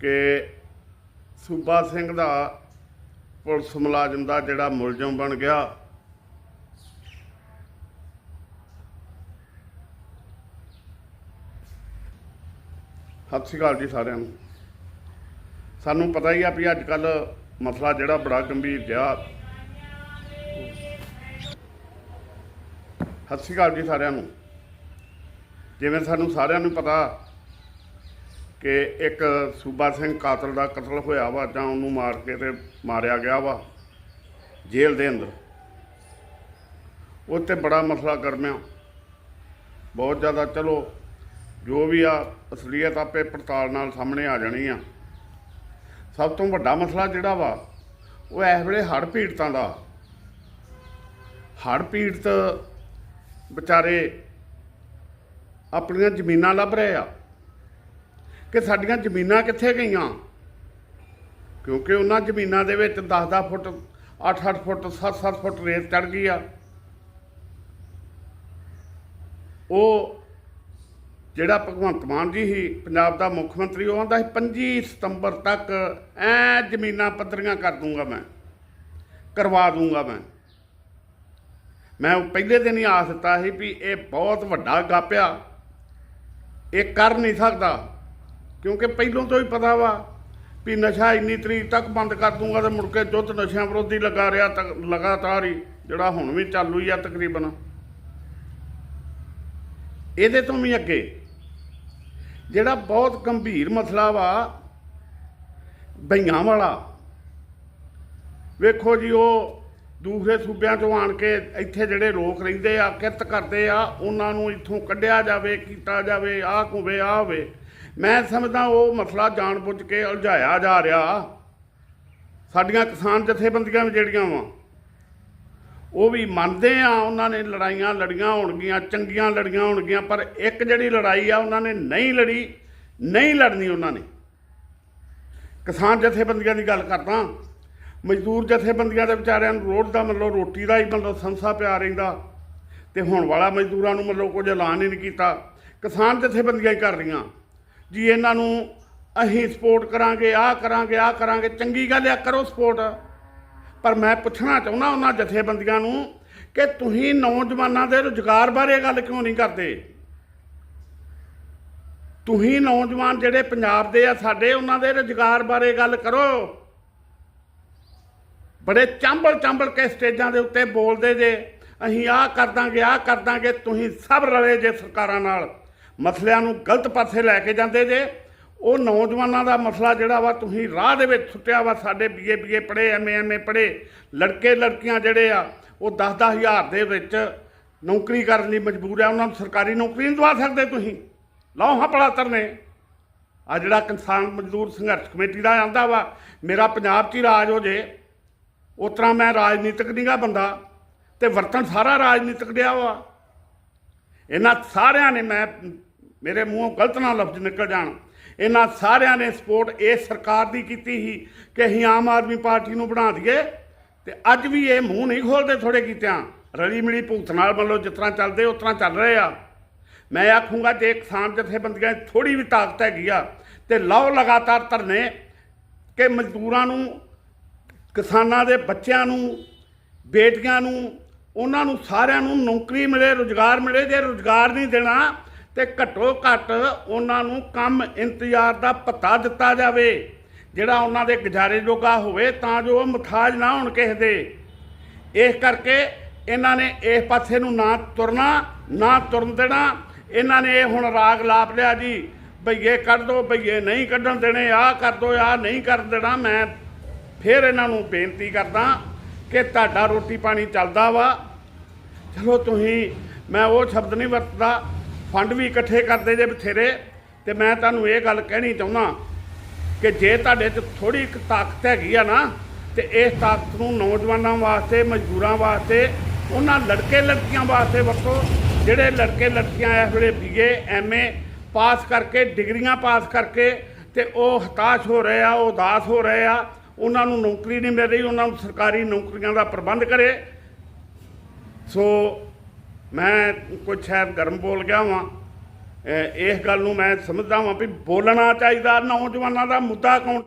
ਕਿ ਸੂਬਾ ਸਿੰਘ ਦਾ ਪੁਲਿਸ ਮੁਲਾਜ਼ਮ ਦਾ ਜਿਹੜਾ ਮੁਲਜ਼ਮ ਬਣ ਗਿਆ, ਸਤਿ ਸ਼੍ਰੀ ਅਕਾਲ ਜੀ ਸਾਰਿਆਂ ਨੂੰ। ਸਾਨੂੰ ਪਤਾ ਹੀ ਆ ਵੀ ਅੱਜ ਕੱਲ ਮਸਲਾ ਜਿਹੜਾ ਬੜਾ ਗੰਭੀਰ ਜਿਹਾ। ਸਤਿ ਸ਼੍ਰੀ ਅਕਾਲ ਜੀ ਸਾਰਿਆਂ ਨੂੰ। ਜਿਵੇਂ ਸਾਨੂੰ ਸਾਰਿਆਂ ਨੂੰ ਪਤਾ ਕਿ ਇੱਕ ਸੂਬਾ ਸਿੰਘ ਕਾਤਲ ਦਾ ਕਤਲ ਹੋਇਆ ਵਾ ਜਾਂ ਉਹਨੂੰ ਮਾਰ ਕੇ ਤੇ ਮਾਰਿਆ ਗਿਆ ਵਾ ਜੇਲ੍ਹ ਦੇ ਅੰਦਰ। ਉੱਤੇ ਬੜਾ ਮਸਲਾ ਗਰਮਿਆ ਬਹੁਤ ਜ਼ਿਆਦਾ ਚਲੋ, ਜੋ ਵੀ ਆ, ਅਸਲੀਅਤ ਆਪੇ ਪੜਤਾਲ ਨਾਲ ਸਾਹਮਣੇ ਆ ਜਾਣੀ ਆ। ਸਭ ਤੋਂ ਵੱਡਾ ਮਸਲਾ ਜਿਹੜਾ ਵਾ, ਉਹ ਇਸ ਵੇਲੇ ਹੜ੍ਹ ਪੀੜਤਾਂ ਦਾ। ਹੜ੍ਹ ਪੀੜਤ ਵਿਚਾਰੇ ਆਪਣੀਆਂ ਜ਼ਮੀਨਾਂ ਲੱਭ ਰਹੇ ਆ। ਕਿ ਸਾਡੀਆਂ ਜ਼ਮੀਨਾਂ ਕਿੱਥੇ ਗਈਆਂ? ਕਿਉਂਕਿ ਉਹਨਾਂ ਜ਼ਮੀਨਾਂ ਦੇ ਵਿੱਚ 10-10 ਫੁੱਟ 8-8 ਫੁੱਟ 7-7 ਫੁੱਟ ਰੇਤ ਚੜ ਗਈ ਆ। ਉਹ ਜਿਹੜਾ ਭਗਵੰਤ ਮਾਨ ਜੀ ਸੀ, ਪੰਜਾਬ ਦਾ ਮੁੱਖ ਮੰਤਰੀ, ਉਹ ਆਂਦਾ ਸੀ 25 ਸਤੰਬਰ ਤੱਕ ਐ ਜ਼ਮੀਨਾਂ ਪੱਧਰੀਆਂ ਕਰ ਦੂੰਗਾ ਮੈਂ, ਕਰਵਾ ਦੂੰਗਾ ਮੈਂ। ਮੈਂ ਉਹ ਪਹਿਲੇ ਦਿਨ ਹੀ ਆਸ ਦਿੱਤਾ ਸੀ ਵੀ ਇਹ ਬਹੁਤ ਵੱਡਾ ਗਾਪਿਆ ਇਹ ਕਰ ਨਹੀਂ ਸਕਦਾ। ਕਿਉਂਕਿ ਪਹਿਲੋਂ ਤੋਂ ਹੀ ਪਤਾ ਵਾ ਵੀ ਨਸ਼ਾ ਇੰਨੀ ਤਰੀਕ ਤੱਕ ਬੰਦ ਕਰ ਦੂੰਗਾ ਤੇ ਮੁੜ ਕੇ ਜੁੱਧ ਨਸ਼ਿਆਂ ਵਿਰੋਧੀ ਲਗਾ ਰਿਹਾ ਤੱਕ, ਲਗਾਤਾਰ ਹੀ, ਜਿਹੜਾ ਹੁਣ ਵੀ ਚਾਲੂ ਹੀ ਆ ਤਕਰੀਬਨ। ਇਹਦੇ ਤੋਂ ਵੀ ਅੱਗੇ ਜਿਹੜਾ ਬਹੁਤ ਗੰਭੀਰ ਮਸਲਾ ਵਾ, ਬਈਆਂ ਵਾਲਾ, ਵੇਖੋ ਜੀ ਉਹ ਦੂਸਰੇ ਸੂਬਿਆਂ ਤੋਂ ਆਣ ਕੇ ਇੱਥੇ ਜਿਹੜੇ ਲੋਕ ਰਹਿੰਦੇ ਆ, ਕਿਰਤ ਕਰਦੇ ਆ, ਉਹਨਾਂ ਨੂੰ ਇੱਥੋਂ ਕੱਢਿਆ ਜਾਵੇ, ਕੀਤਾ ਜਾਵੇ, ਆਹ ਹੋਵੇ ਆਹ ਹੋਵੇ। ਮੈਂ ਸਮਝਦਾ ਉਹ ਮਸਲਾ ਜਾਣਬੁੱਝ ਕੇ ਉਲਝਾਇਆ ਜਾ ਰਿਹਾ। ਸਾਡੀਆਂ ਕਿਸਾਨ ਜਥੇਬੰਦੀਆਂ ਵੀ ਜਿਹੜੀਆਂ ਵਾ, ਉਹ ਵੀ ਮੰਨਦੇ ਆ ਉਹਨਾਂ ਨੇ ਲੜਾਈਆਂ ਲੜੀਆਂ ਹੋਣਗੀਆਂ, ਚੰਗੀਆਂ ਲੜੀਆਂ ਹੋਣਗੀਆਂ, ਪਰ ਇੱਕ ਜਿਹੜੀ ਲੜਾਈ ਆ ਉਹਨਾਂ ਨੇ ਨਹੀਂ ਲੜੀ, ਨਹੀਂ ਲੜਨੀ ਉਹਨਾਂ ਨੇ। ਕਿਸਾਨ ਜਥੇਬੰਦੀਆਂ ਦੀ ਗੱਲ ਕਰਦਾ, ਮਜ਼ਦੂਰ ਜਥੇਬੰਦੀਆਂ ਦੇ ਵਿਚਾਰਿਆਂ ਨੂੰ ਰੋਡ ਦਾ ਮਤਲਬ ਰੋਟੀ ਦਾ ਹੀ ਮਤਲਬ ਸੰਸਾ ਪਿਆ ਰਹਿੰਦਾ, ਤੇ ਹੁਣ ਵਾਲਾ ਮਜ਼ਦੂਰਾਂ ਨੂੰ ਮਤਲਬ ਕੁਝ ਐਲਾਨ ਹੀ ਨਹੀਂ ਕੀਤਾ। ਕਿਸਾਨ ਜਥੇਬੰਦੀਆਂ ਹੀ ਕਰ ਰਹੀਆਂ। ਜੀ ਇਹਨਾਂ ਨੂੰ ਅਸੀਂ ਸਪੋਰਟ ਕਰਾਂਗੇ, ਆਹ ਕਰਾਂਗੇ ਆਹ ਕਰਾਂਗੇ, ਚੰਗੀ ਗੱਲ ਆ, ਕਰੋ ਸਪੋਰਟ ਪਰ ਮੈਂ ਪੁੱਛਣਾ ਚਾਹੁੰਦਾ ਉਹਨਾਂ ਜਥੇਬੰਦੀਆਂ ਨੂੰ ਕਿ ਤੁਸੀਂ ਨੌਜਵਾਨਾਂ ਦੇ ਰੁਜ਼ਗਾਰ ਬਾਰੇ ਗੱਲ ਕਿਉਂ ਨਹੀਂ ਕਰਦੇ? ਤੁਸੀਂ ਨੌਜਵਾਨ ਜਿਹੜੇ ਪੰਜਾਬ ਦੇ ਆ, ਸਾਡੇ ਉਹਨਾਂ ਦੇ ਰੁਜ਼ਗਾਰ ਬਾਰੇ ਗੱਲ ਕਰੋ। ਬੜੇ ਚਾਂਬਲ ਚਾਂਬਲ ਕੇ ਸਟੇਜਾਂ ਦੇ ਉੱਤੇ ਬੋਲਦੇ ਜੇ, ਅਸੀਂ ਆਹ ਕਰ ਦਾਂਗੇ, ਆਹ ਕਰ ਦਾਂਗੇ, ਤੁਸੀਂ ਸਭ ਰਲੇ ਜੇ ਸਰਕਾਰਾਂ ਨਾਲ। ਮਸਲਿਆਂ ਨੂੰ ਗਲਤ ਪਾਸੇ ਲੈ ਕੇ ਜਾਂਦੇ ਜੇ, ਉਹ ਨੌਜਵਾਨਾਂ ਦਾ ਮਸਲਾ ਜਿਹੜਾ ਵਾ ਤੁਸੀਂ ਰਾਹ ਦੇ ਵਿੱਚ ਸੁੱਟਿਆ ਵਾ, ਸਾਡੇ ਬੀਏ ਬੀਏ ਪੜ੍ਹੇ ਐਮਏ ਐਮਏ ਪੜ੍ਹੇ, ਲੜਕੇ, ਲੜਕੀਆਂ ਜਿਹੜੇ ਆ, ਉਹ 10-10 ਹਜ਼ਾਰ ਦੇ ਵਿੱਚ ਨੌਕਰੀ ਕਰਨ ਲਈ ਮਜਬੂਰ ਆ, ਉਹਨਾਂ ਨੂੰ ਸਰਕਾਰੀ ਨੌਕਰੀ ਨਹੀਂ ਦਵਾ ਸਕਦੇ ਤੁਸੀਂ। ਲਾਓ ਹਾਂ ਪੜਾ ਤਰਨੇ ਆ ਜਿਹੜਾ ਕਿਸਾਨ ਮਜ਼ਦੂਰ ਸੰਘਰਸ਼ ਕਮੇਟੀ ਦਾ ਆਂਦਾ ਵਾ, ਮੇਰਾ ਪੰਜਾਬ 'ਚ ਹੀ ਰਾਜ ਹੋ ਜੇ, ਉਸ ਤਰ੍ਹਾਂ ਮੈਂ ਰਾਜਨੀਤਿਕ ਨਹੀਂਗਾ ਬੰਦਾ ਤੇ ਵਰਤਨ ਸਾਰਾ ਰਾਜਨੀਤਿਕ ਡਿਆ ਵਾ। ਇਹਨਾਂ ਸਾਰਿਆਂ ਨੇ ਮੈਂ ਮੇਰੇ ਮੂੰਹੋਂ ਗਲਤ ਨਾ ਲਫ਼ਜ਼ ਨਿਕਲ ਜਾਣ। ਇਹਨਾਂ ਸਾਰਿਆਂ ਨੇ ਸਪੋਰਟ ਇਸ ਸਰਕਾਰ ਦੀ ਕੀਤੀ ਸੀ ਕਿ ਅਸੀਂ ਆਮ ਆਦਮੀ ਪਾਰਟੀ ਨੂੰ ਬਣਾ ਦਈਏ ਤੇ ਅੱਜ ਵੀ ਇਹ ਮੂੰਹ ਨਹੀਂ ਖੋਲਦੇ ਥੋੜੇ ਕੀਤਿਆਂ ਰਲੀ ਮਿਲੀ ਭੁਗਤ ਨਾਲ ਮਤਲਬ ਜਿਸ ਤਰ੍ਹਾਂ ਚੱਲਦੇ, ਉਸ ਤਰ੍ਹਾਂ ਚੱਲ ਰਹੇ ਆ। ਮੈਂ ਆਖੂੰਗਾ ਜੇ ਕਿਸਾਨ ਜਥੇਬੰਦੀਆਂ ਥੋੜੀ ਵੀ ਤਾਕਤ ਹੈਗੀ ਆ ਤੇ ਲਾਓ ਲਗਾਤਾਰ ਧਰਨੇ ਕਿ ਮਜ਼ਦੂਰਾਂ ਨੂੰ, ਕਿਸਾਨਾਂ ਦੇ ਬੱਚਿਆਂ ਨੂੰ, ਬੇਟੀਆਂ ਨੂੰ, ਉਹਨਾਂ ਨੂੰ ਸਾਰਿਆਂ ਨੂੰ ਨੌਕਰੀ ਮਿਲੇ, ਰੁਜ਼ਗਾਰ ਮਿਲੇ, ਜੇ ਰੁਜ਼ਗਾਰ ਨਹੀਂ ਦੇਣਾ ਤੇ ਘੱਟੋ ਘੱਟ ਉਹਨਾਂ ਨੂੰ ਕੰਮ ਇੰਤਜ਼ਾਰ ਦਾ ਪਤਾ ਦਿੱਤਾ ਜਾਵੇ। ਜਿਹੜਾ ਉਹਨਾਂ ਦੇ ਗੁਜ਼ਾਰੇ ਜੋਗਾ ਹੋਵੇ ਤਾਂ ਜੋ ਉਹ ਮਥਾਜ ਨਾ ਹੋਣ ਕਿਸੇ ਦੇ। ਇਸ ਕਰਕੇ ਇਹਨਾਂ ਨੇ ਇਸ ਪਾਸੇ ਨੂੰ ਨਾ ਤੁਰਨਾ, ਨਾ ਤੁਰਨ ਦੇਣਾ। ਇਹਨਾਂ ਨੇ ਇਹ ਹੁਣ ਰਾਗ ਲਾਪ ਲਿਆ ਜੀ ਭਈਏ ਕੱਢ ਦੋ ਭਈਏ ਨਹੀਂ ਕੱਢਣ ਦੇਣੇ, ਆਹ ਕਰ ਦੋ, ਆਹ ਨਹੀਂ ਕਰ ਦੇਣਾ। ਮੈਂ ਫਿਰ ਇਹਨਾਂ ਨੂੰ ਬੇਨਤੀ ਕਰਦਾ ਕਿ ਤੁਹਾਡਾ ਰੋਟੀ ਪਾਣੀ ਚੱਲਦਾ ਵਾ। ਚਲੋ ਤੁਸੀਂ, ਮੈਂ ਉਹ ਸ਼ਬਦ ਨਹੀਂ ਵਰਤਦਾ। ਫੰਡ ਵੀ ਇਕੱਠੇ ਕਰਦੇ ਜੇ ਬਥੇਰੇ, ਤੇ ਮੈਂ ਤੁਹਾਨੂੰ ਇਹ ਗੱਲ ਕਹਿਣੀ ਚਾਹੁੰਦਾ ਕਿ ਜੇ ਤੁਹਾਡੇ 'ਚ ਥੋੜੀ ਇੱਕ ਤਾਕਤ ਹੈਗੀ ਆ ਨਾ, ਤੇ ਇਸ ਤਾਕਤ ਨੂੰ ਨੌਜਵਾਨਾਂ ਵਾਸਤੇ, ਮਜ਼ਦੂਰਾਂ ਵਾਸਤੇ, ਉਹਨਾਂ ਲੜਕੇ ਲੜਕੀਆਂ ਵਾਸਤੇ ਵਰਤੋ। ਜਿਹੜੇ ਲੜਕੇ ਲੜਕੀਆਂ ਇਸ ਵੇਲੇ ਬੀਏ, ਐਮਏ, ਪਾਸ ਕਰਕੇ, ਡਿਗਰੀਆਂ ਪਾਸ ਕਰਕੇ, ਤੇ ਉਹ ਹਤਾਸ਼ ਹੋ ਰਹੇ ਆ, ਉਹ ਉਦਾਸ ਹੋ ਰਹੇ ਆ, ਉਹਨਾਂ ਨੂੰ ਨੌਕਰੀ ਨਹੀਂ ਮਿਲ ਰਹੀ, ਉਹਨਾਂ ਨੂੰ ਸਰਕਾਰੀ ਨੌਕਰੀਆਂ ਦਾ ਪ੍ਰਬੰਧ ਕਰੇ। ਸੋ ਮੈਂ ਕੁਝ ਸ਼ਾਇਦ ਗਰਮ ਬੋਲ ਗਿਆ ਵਾਂ। ਇਸ ਗੱਲ ਨੂੰ ਮੈਂ ਸਮਝਦਾ ਹਾਂ ਵੀ ਬੋਲਣਾ ਚਾਹੀਦਾ ਨੌਜਵਾਨਾਂ ਦਾ ਮੁੱਦਾ ਕੌਣ